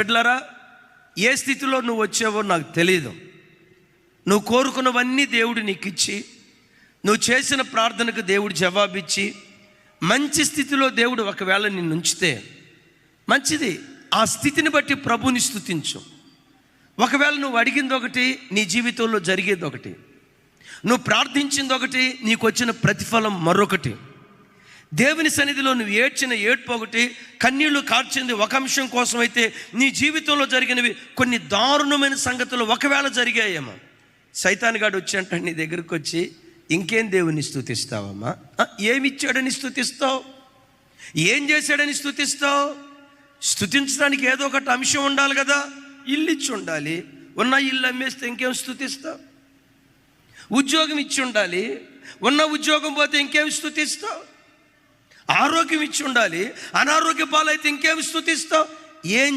బిడ్డలారా ఏ స్థితిలో నువ్వు వచ్చావో నాకు తెలియదు నువ్వు కోరుకున్నవన్నీ దేవుడు నీకు ఇచ్చి నువ్వు చేసిన ప్రార్థనకు దేవుడు జవాబిచ్చి మంచి స్థితిలో దేవుడు ఒకవేళ నిన్ను ఉంచితే మంచిది. ఆ స్థితిని బట్టి ప్రభుని స్థుతించు ఒకవేళ నువ్వు అడిగింది ఒకటి నీ జీవితంలో జరిగేది ఒకటి. నువ్వు ప్రార్థించింది ఒకటి నీకు వచ్చిన ప్రతిఫలం మరొకటి. దేవుని సన్నిధిలో నువ్వు ఏడ్చిన ఏడ్పు ఒకటి కన్నీళ్ళు కార్చింది ఒక అంశం కోసం అయితే నీ జీవితంలో జరిగినవి కొన్ని దారుణమైన సంగతులు ఒకవేళ జరిగాయేమో. సైతాన్గాడు వచ్చి అంటాడు నీ దగ్గరకు వచ్చి ఇంకేం దేవుని స్థుతిస్తావమ్మా ఏమిచ్చాడని ఇచ్చాడని స్థుతిస్తావు ఏం చేశాడని స్థుతిస్తావు స్థుతించడానికి ఏదో ఒకటి అంశం ఉండాలి కదా. ఇల్లు ఇచ్చి ఉండాలి. ఉన్న ఇల్లు అమ్మేస్తే ఇంకేం స్థుతిస్తావు ఉద్యోగం ఇచ్చి ఉండాలి. ఉన్న ఉద్యోగం పోతే ఇంకేం స్థుతిస్తావు ఆరోగ్యం ఇచ్చి ఉండాలి. అనారోగ్య పాలైతే ఇంకేం స్థుతిస్తావు? ఏం